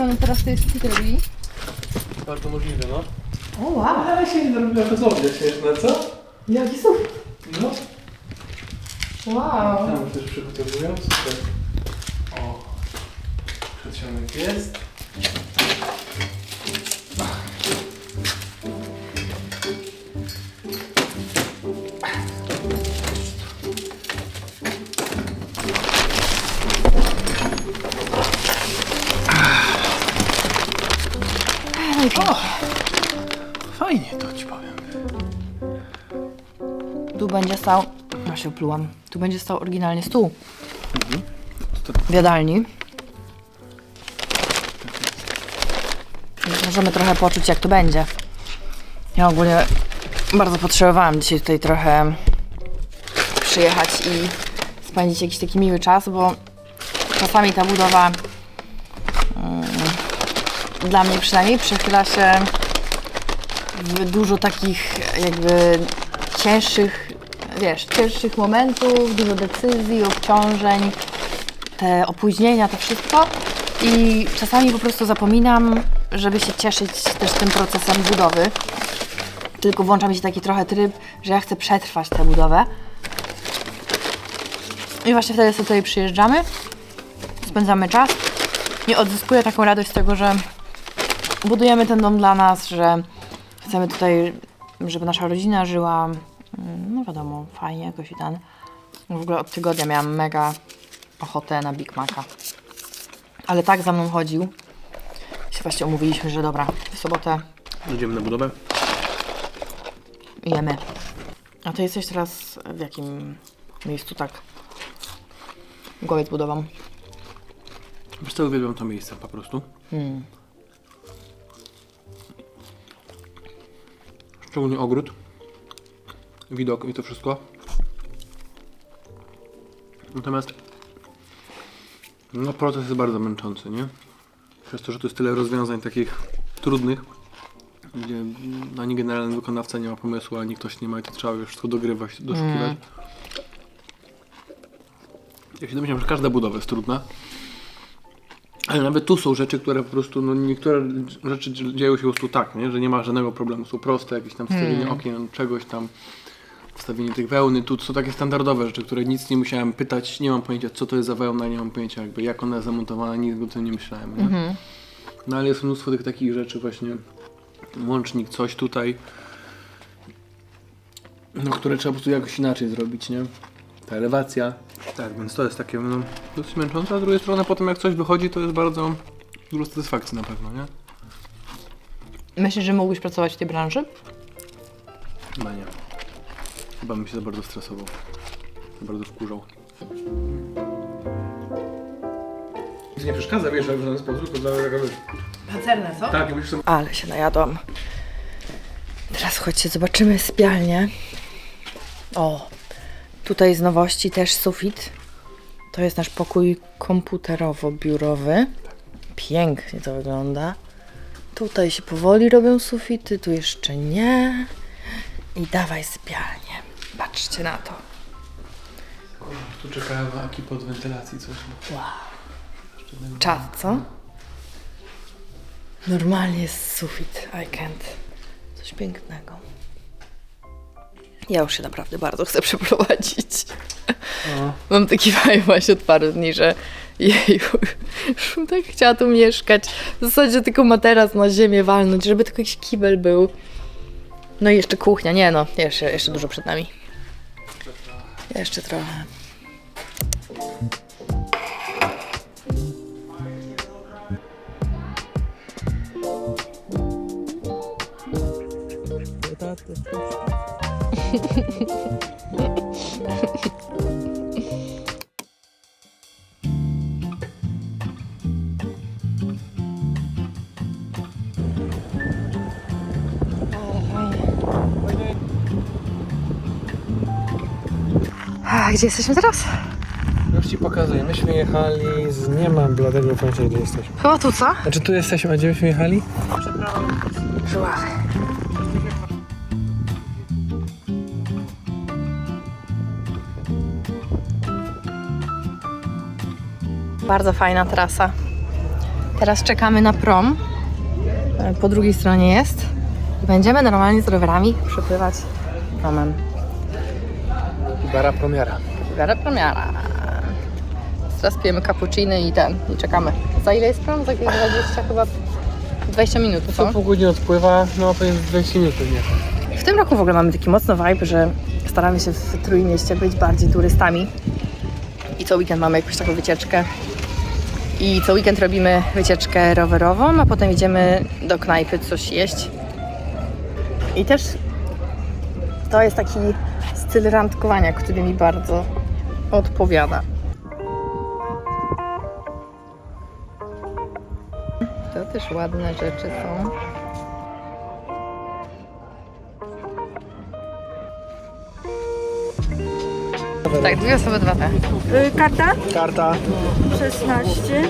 One teraz sufity robili? Bardzo możliwe, no. O wow! Ale się nie robiła to zrobię śmieszne, co? Jaki sufit! No. Wow! Tam też przygotowują, super. O. Przedsionek jest. Stał... Ja się oplułam. Tu będzie stał oryginalnie stół. To W jadalni. Więc Możemy trochę poczuć, jak to będzie. Ja ogólnie bardzo potrzebowałam dzisiaj tutaj trochę przyjechać i spędzić jakiś taki miły czas, bo czasami ta budowa mm, dla mnie przynajmniej przechyla się w dużo takich jakby cięższych, wiesz, cięższych momentów, dużo decyzji, obciążeń, te opóźnienia, to wszystko. I czasami po prostu zapominam, żeby się cieszyć też tym procesem budowy. Tylko włącza mi się taki trochę tryb, że ja chcę przetrwać tę budowę. I właśnie wtedy sobie tutaj przyjeżdżamy, spędzamy czas i odzyskuję taką radość z tego, że budujemy ten dom dla nas, że chcemy tutaj, żeby nasza rodzina żyła, no wiadomo, fajnie jakoś i ten. W ogóle od tygodnia miałam mega ochotę na Big Maca. Ale tak za mną chodził. Się właśnie umówiliśmy, że dobra, w sobotę Idziemy na budowę. jemy. A ty jesteś teraz w jakim miejscu tak w głowie z budową? Wiesz co, uwielbiam to miejsce po prostu. Hmm. Szczególnie ogród. Widok i to wszystko. Natomiast no proces jest bardzo męczący, nie? Przez to, że to jest tyle rozwiązań takich trudnych, gdzie ani generalny wykonawca nie ma pomysłu, ani ktoś nie ma i to trzeba już wszystko dogrywać, doszukiwać. Ja się domyślam, że każda budowa jest trudna. Ale nawet tu są rzeczy, które po prostu, no niektóre rzeczy dzieją się po prostu tak, nie? że nie ma żadnego problemu. Są proste, jakieś tam wstawienie okien, czegoś tam, wstawienie tych wełny. Tu są takie standardowe rzeczy, które nic nie musiałem pytać, nie mam pojęcia co to jest za wełna, nie mam pojęcia jakby jak ona jest zamontowana, nic o tym nie myślałem. Nie? No ale jest mnóstwo tych takich rzeczy właśnie, łącznik, coś tutaj, no które trzeba po prostu jakoś inaczej zrobić, nie? Ta elewacja. Tak, więc to jest takie no, dosyć męczące, a z drugiej strony potem jak coś wychodzi, to jest bardzo dużo satysfakcji na pewno, nie? Myślisz, że mógłbyś pracować w tej branży? Chyba nie. Chyba bym się za bardzo stresował. Za bardzo wkurzał. Nic nie przeszkadza, wiesz, w żaden sposób, to dla jakaś... Pancerne, co? Tak, musisz sobie... Ale się najadłam. Teraz chodźcie, zobaczymy sypialnię. O, tutaj z nowości też sufit. To jest nasz pokój komputerowo-biurowy. Pięknie to wygląda. Tutaj się powoli robią sufity, tu jeszcze nie. I dawaj sypialnię. Patrzcie na to. Tu czekałem na pod wentylacji coś. Wow. Czas, co? Normalnie jest sufit. I can't. Coś pięknego. Ja już się naprawdę bardzo chcę przeprowadzić. No. Mam taki vibe właśnie od paru dni, że jej, już bym tak chciała tu mieszkać. W zasadzie tylko materac na ziemię walnąć, żeby tylko jakiś kibel był. No i jeszcze kuchnia. Nie no, jeszcze, jeszcze dużo przed nami. Jeszcze trochę. gdzie jesteśmy teraz? Już ci pokazuję, myśmy jechali z... nie mam bladego pojęcia gdzie jesteśmy. Chyba tu, co? Znaczy tu jesteśmy, a gdzie myśmy jechali? Żuławy. Bardzo fajna trasa. Teraz czekamy na prom. E, Po drugiej stronie jest. I będziemy normalnie z rowerami przepływać promem. Bara promiara. Gara premiera. Teraz pijemy cappuccino i ten, i czekamy. Za ile jest prom? Za jakieś 20 chyba 20 minut, co? Co pół godziny odpływa, no to jest 20 minut nie. W tym roku w ogóle mamy taki mocno vibe, że staramy się w Trójmieście być bardziej turystami. I co weekend mamy jakąś taką wycieczkę. I co weekend robimy wycieczkę rowerową, a potem idziemy do knajpy coś jeść. I też to jest taki styl randkowania, który mi bardzo odpowiada. To też ładne rzeczy są. Tak, dwie osoby, dwa te. Y, Karta? Karta. 16.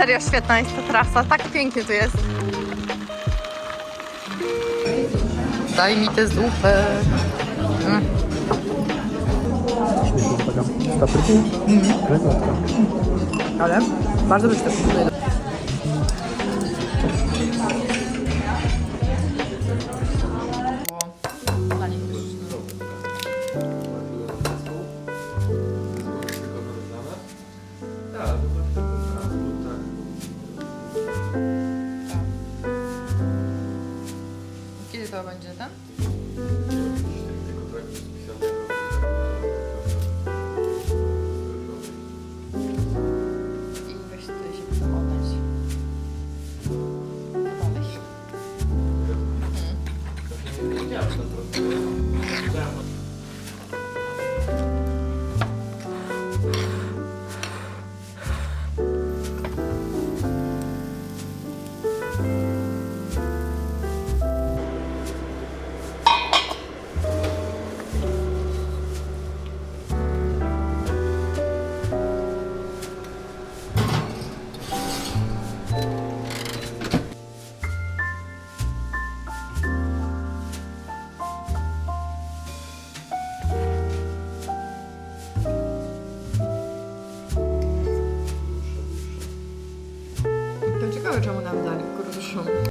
serio, świetna jest ta trasa, tak pięknie tu jest. Daj mi tę zupę. Mm. Papryki? Mhm. Ale bardzo pyszne. Kiedy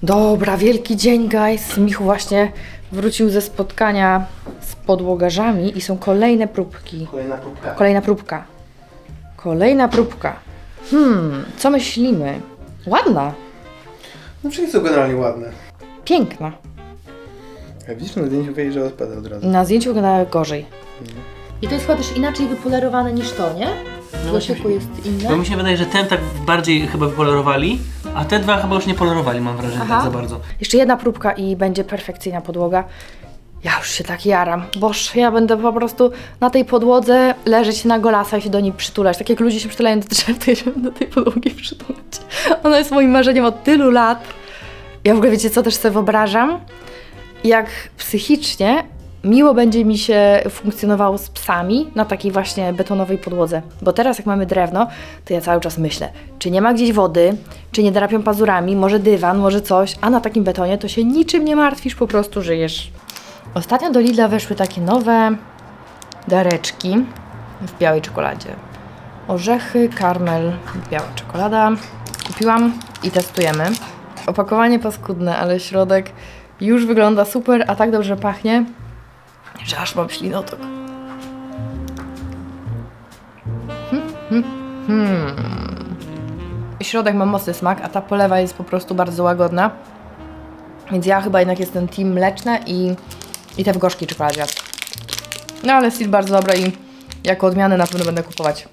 Dobra, wielki dzień, guys. Michu właśnie wrócił ze spotkania z podłogarzami i są kolejne próbki. Kolejna próbka. Kolejna próbka. Kolejna próbka. Hmm, co myślimy? Ładna, No wszystkie są generalnie ładne. piękna. Jak widzisz na zdjęciu wiedzieć, że odpada od razu. Na zdjęciu wyglądały gorzej. I to jest chyba też inaczej wypolerowane niż to, nie? W Głosiku jest Bo inne. mi się wydaje, że ten tak bardziej chyba polerowali, a te dwa chyba już nie polerowali, mam wrażenie, Aha. tak za bardzo. Jeszcze jedna próbka i będzie perfekcyjna podłoga. Ja już się tak jaram. Boż, ja będę po prostu na tej podłodze leżeć na golasa i się do niej przytulać. Tak jak ludzie się przytulają do drzew, to ja się będę do tej podłogi przytulać. Ona jest moim marzeniem od tylu lat. Ja w ogóle wiecie, co też sobie wyobrażam? Jak psychicznie miło będzie mi się funkcjonowało z psami na takiej właśnie betonowej podłodze. Bo teraz jak mamy drewno, to ja cały czas myślę, czy nie ma gdzieś wody, czy nie drapią pazurami, może dywan, może coś, a na takim betonie to się niczym nie martwisz, po prostu żyjesz. Ostatnio do Lidla weszły takie nowe dareczki w białej czekoladzie. Orzechy, karmel, biała czekolada. Kupiłam i testujemy. Opakowanie paskudne, ale środek już wygląda super, a tak dobrze pachnie, że aż mam ślinotok. Hmm, hmm, hmm. Środek ma mocny smak, a ta polewa jest po prostu bardzo łagodna. Więc ja chyba jednak jestem team mleczne i, i te w gorzkiej czekoladzie. No ale styl bardzo dobry i jako odmianę na pewno będę kupować.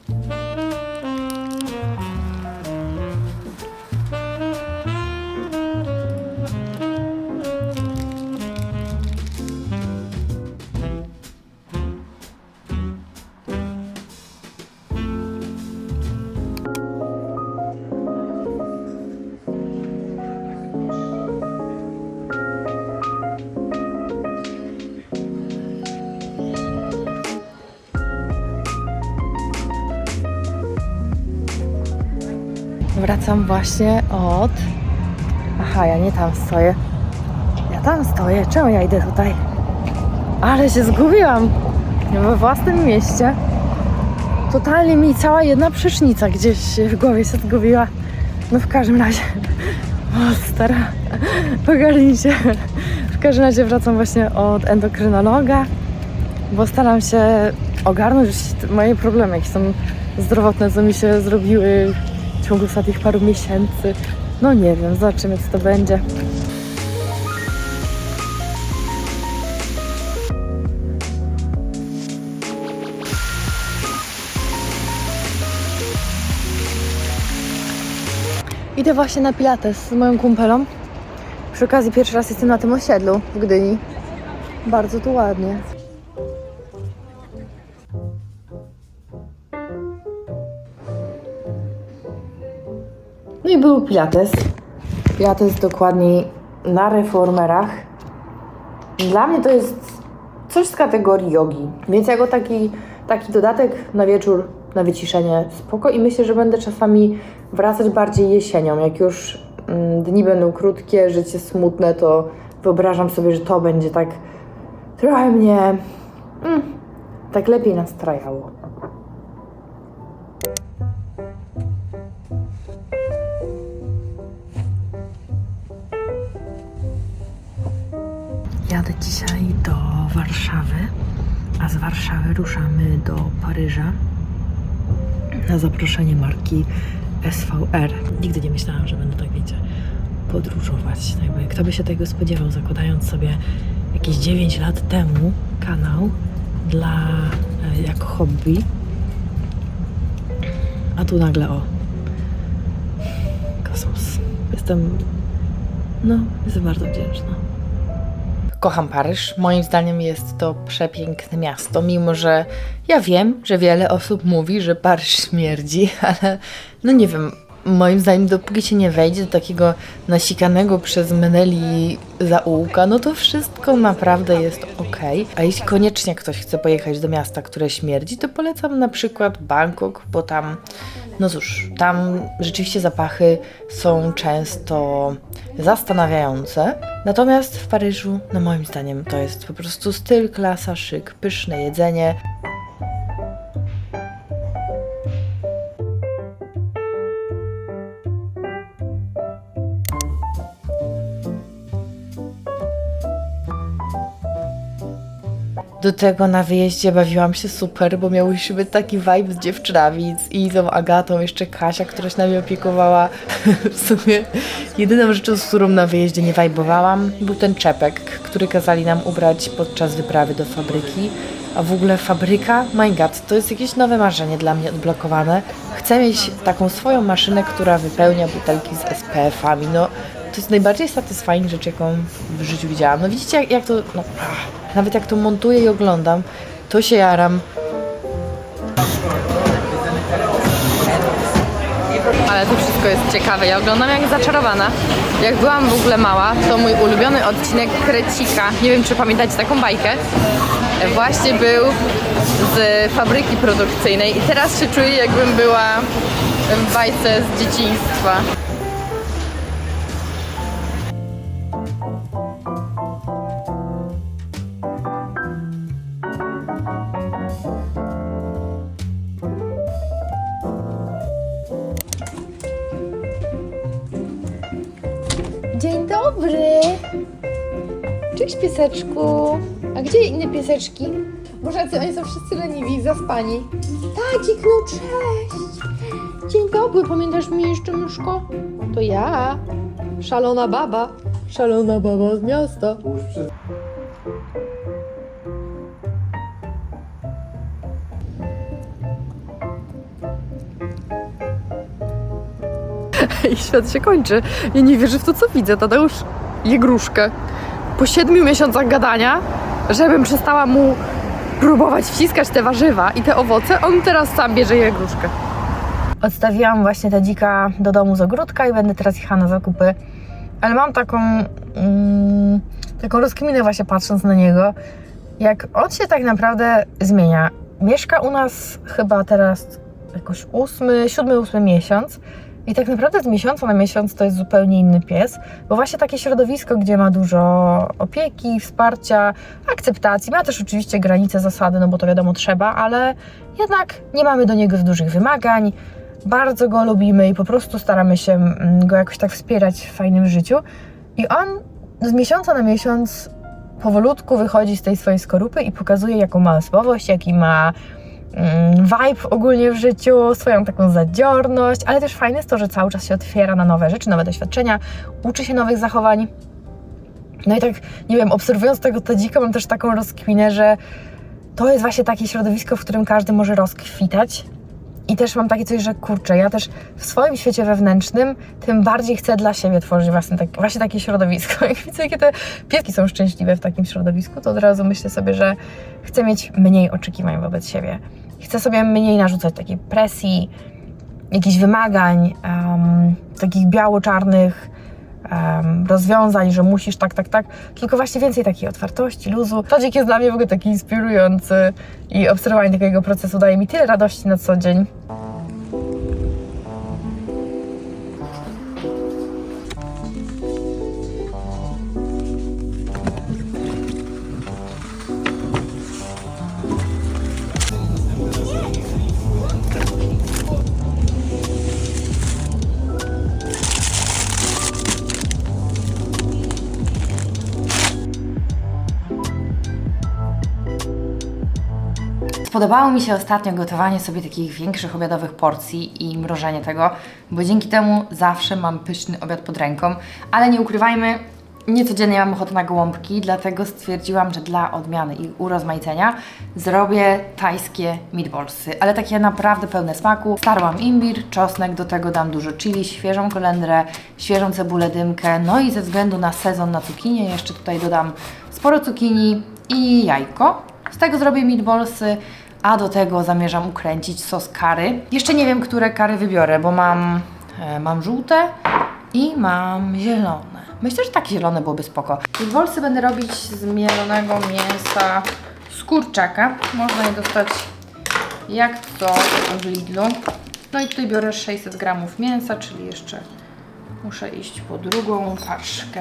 Wracam właśnie od. Aha, ja nie tam stoję. Ja tam stoję. Czemu ja idę tutaj? Ale się zgubiłam. We własnym mieście. Totalnie mi cała jedna przecznica gdzieś się w głowie się zgubiła. No w każdym razie. O, stara. Ogarnijcie. W każdym razie wracam właśnie od endokrynologa, bo staram się ogarnąć moje problemy, jakie są zdrowotne, co mi się zrobiły w ciągu ostatnich paru miesięcy. No nie wiem, zobaczymy co to będzie. Idę właśnie na pilates z moją kumpelą. Przy okazji pierwszy raz jestem na tym osiedlu w Gdyni. Bardzo tu ładnie. Był pilates. Pilates dokładniej na reformerach. Dla mnie to jest coś z kategorii jogi. Więc jako taki, taki dodatek na wieczór, na wyciszenie spoko i myślę, że będę czasami wracać bardziej jesienią. Jak już mm, dni będą krótkie, życie smutne, to wyobrażam sobie, że to będzie tak trochę mnie mm, tak lepiej nastrajało. A z Warszawy ruszamy do Paryża na zaproszenie marki SVR. Nigdy nie myślałam, że będę tak, wiecie, podróżować. Jakby, kto by się tego spodziewał, zakładając sobie jakieś 9 lat temu kanał dla, e, jako hobby. A tu nagle o. Kosmos. Jestem, no, jestem bardzo wdzięczna. Kocham Paryż. Moim zdaniem jest to przepiękne miasto, mimo że ja wiem, że wiele osób mówi, że Paryż śmierdzi, ale no nie wiem. Moim zdaniem, dopóki się nie wejdzie do takiego nasikanego przez Meneli zaułka, no to wszystko naprawdę jest ok. A jeśli koniecznie ktoś chce pojechać do miasta, które śmierdzi, to polecam na przykład Bangkok, bo tam, no cóż, tam rzeczywiście zapachy są często zastanawiające. Natomiast w Paryżu, no moim zdaniem, to jest po prostu styl, klasa, szyk, pyszne jedzenie. Do tego na wyjeździe bawiłam się super, bo miałyśmy taki vibe z dziewczynami, z Izą, Agatą, jeszcze Kasia, która się nami opiekowała. w sumie jedyną rzeczą, z którą na wyjeździe nie wajbowałam, był ten czepek, który kazali nam ubrać podczas wyprawy do fabryki. A w ogóle fabryka, my god, to jest jakieś nowe marzenie dla mnie odblokowane. Chcę mieć taką swoją maszynę, która wypełnia butelki z SPF-ami. No, to jest najbardziej satysfying rzecz, jaką w życiu widziałam. No widzicie, jak, jak to, no, nawet jak to montuję i oglądam, to się jaram. Ale to wszystko jest ciekawe. Ja oglądam jak zaczarowana. Jak byłam w ogóle mała, to mój ulubiony odcinek Krecika, nie wiem czy pamiętacie taką bajkę, właśnie był z fabryki produkcyjnej i teraz się czuję jakbym była w bajce z dzieciństwa. Dzień dobry! Cześć pieseczku! A gdzie inne pieseczki? Jacy oni są wszyscy leniwi zaspani. Tadzik, no cześć! Dzień dobry, pamiętasz mnie jeszcze, myszko? To ja, szalona baba. Szalona baba z miasta. Świat się kończy. Ja nie wierzę w to, co widzę. Tadeusz je gruszkę. Po siedmiu miesiącach gadania, żebym przestała mu próbować wciskać te warzywa i te owoce, on teraz sam bierze je gruszkę. Odstawiłam właśnie ta dzika do domu z ogródka i będę teraz jechała na zakupy. Ale mam taką, mm, taką rozkminę właśnie patrząc na niego, jak on się tak naprawdę zmienia. Mieszka u nas chyba teraz jakoś ósmy, siódmy, ósmy miesiąc I tak naprawdę z miesiąca na miesiąc to jest zupełnie inny pies, bo właśnie takie środowisko, gdzie ma dużo opieki, wsparcia, akceptacji, ma też oczywiście granice, zasady, no bo to wiadomo trzeba, ale jednak nie mamy do niego dużych wymagań, bardzo go lubimy i po prostu staramy się mm, go jakoś tak wspierać w fajnym życiu. I on z miesiąca na miesiąc powolutku wychodzi z tej swojej skorupy i pokazuje, jaką ma osobowość, jaki ma vibe ogólnie w życiu, swoją taką zadziorność, ale też fajne jest to, że cały czas się otwiera na nowe rzeczy, nowe doświadczenia, uczy się nowych zachowań. No i tak, nie wiem, obserwując tego tadzika, mam też taką rozkminę, że to jest właśnie takie środowisko, w którym każdy może rozkwitać. I też mam takie coś, że kurczę, ja też w swoim świecie wewnętrznym tym bardziej chcę dla siebie tworzyć właśnie, tak, właśnie takie środowisko. Jak widzę, jakie te pieski są szczęśliwe w takim środowisku, to od razu myślę sobie, że chcę mieć mniej oczekiwań wobec siebie. Chcę sobie mniej narzucać takiej presji, jakichś wymagań, em, takich biało-czarnych rozwiązań, że musisz tak, tak, tak, tylko właśnie więcej takiej otwartości, luzu. Tadzik jest dla mnie w ogóle taki inspirujący i obserwowanie takiego procesu daje mi tyle radości na co dzień. Spodobało mi się ostatnio gotowanie sobie takich większych obiadowych porcji i mrożenie tego, bo dzięki temu zawsze mam pyszny obiad pod ręką, ale nie ukrywajmy, nie codziennie mam ochotę na gołąbki, dlatego stwierdziłam, że dla odmiany i urozmaicenia zrobię tajskie meatballsy, ale takie naprawdę pełne smaku. Starłam imbir, czosnek, do tego dam dużo chili, świeżą kolendrę, świeżą cebulę dymkę, no i ze względu na sezon na cukinię jeszcze tutaj dodam sporo cukinii i jajko. Z tego zrobię meatballsy, a do tego zamierzam ukręcić sos curry. Jeszcze nie wiem, które curry wybiorę, bo mam, e, mam żółte i mam zielone. Myślę, że takie zielone byłoby spoko. Meatballsy będę robić z mielonego mięsa z kurczaka. Można je dostać jak to w Lidlu. No i tutaj biorę 600 gramów mięsa, czyli jeszcze muszę iść po drugą paczkę.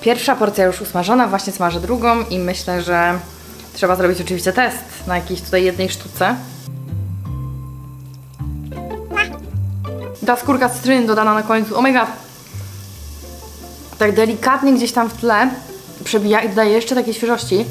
Pierwsza porcja już usmażona, właśnie smażę drugą i myślę, że trzeba zrobić oczywiście test na jakiejś tutaj jednej sztuce. Ta skórka cytryny dodana na końcu, oh my god! Tak delikatnie gdzieś tam w tle przebija i dodaje jeszcze takiej świeżości.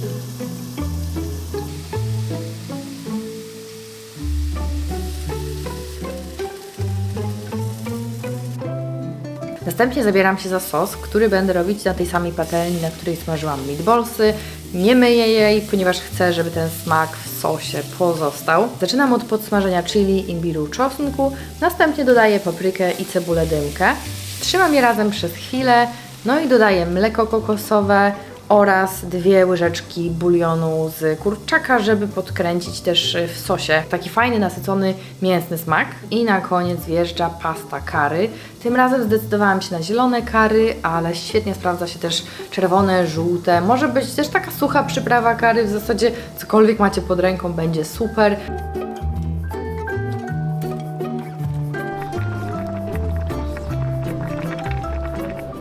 Następnie zabieram się za sos, który będę robić na tej samej patelni, na której smażyłam meatballsy. Nie myję jej, ponieważ chcę, żeby ten smak w sosie pozostał. Zaczynam od podsmażenia chili, imbiru, czosnku, następnie dodaję paprykę i cebulę dymkę. Trzymam je razem przez chwilę, no i dodaję mleko kokosowe oraz dwie łyżeczki bulionu z kurczaka, żeby podkręcić też w sosie taki fajny, nasycony, mięsny smak. I na koniec wjeżdża pasta curry. Tym razem zdecydowałam się na zielone curry, ale świetnie sprawdza się też czerwone, żółte. Może być też taka sucha przyprawa curry, w zasadzie cokolwiek macie pod ręką będzie super.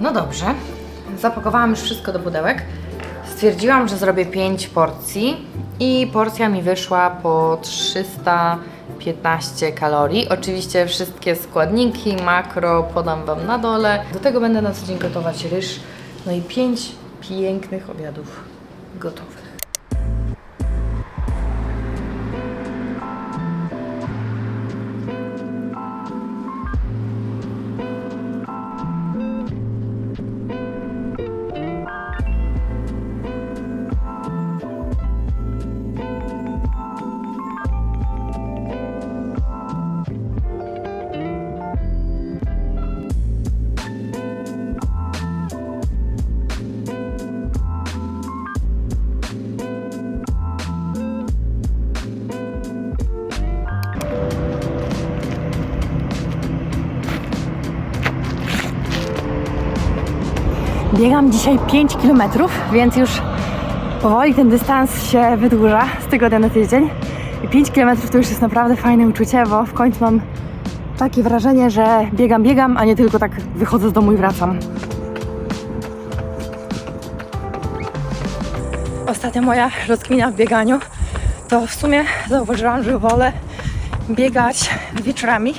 No dobrze, zapakowałam już wszystko do pudełek. Stwierdziłam, że zrobię 5 porcji i porcja mi wyszła po 315 kalorii. Oczywiście wszystkie składniki, makro podam Wam na dole. Do tego będę na co dzień gotować ryż. No i 5 pięknych obiadów gotowych. Biegam dzisiaj 5 km, więc już powoli ten dystans się wydłuża z tygodnia na tydzień. I 5 km to już jest naprawdę fajne uczucie, bo w końcu mam takie wrażenie, że biegam, biegam, a nie tylko tak wychodzę z domu i wracam. Ostatnia moja rozkmina w bieganiu to w sumie zauważyłam, że wolę biegać wieczorami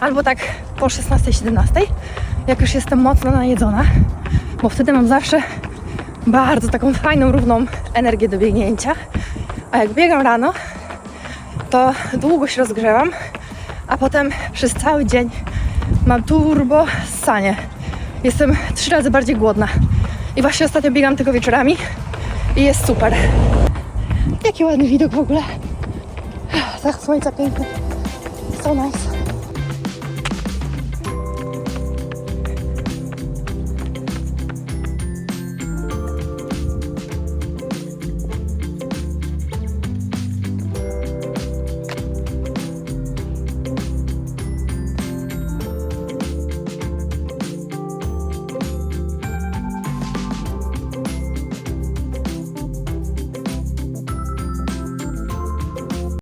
albo tak po 16-17, jak już jestem mocno najedzona, bo wtedy mam zawsze bardzo taką fajną, równą energię do biegnięcia. A jak biegam rano, to długo się rozgrzewam, a potem przez cały dzień mam turbo ssanie. Jestem trzy razy bardziej głodna. I właśnie ostatnio biegam tylko wieczorami i jest super. Jaki ładny widok w ogóle. Zachód słońca piękny. So nice.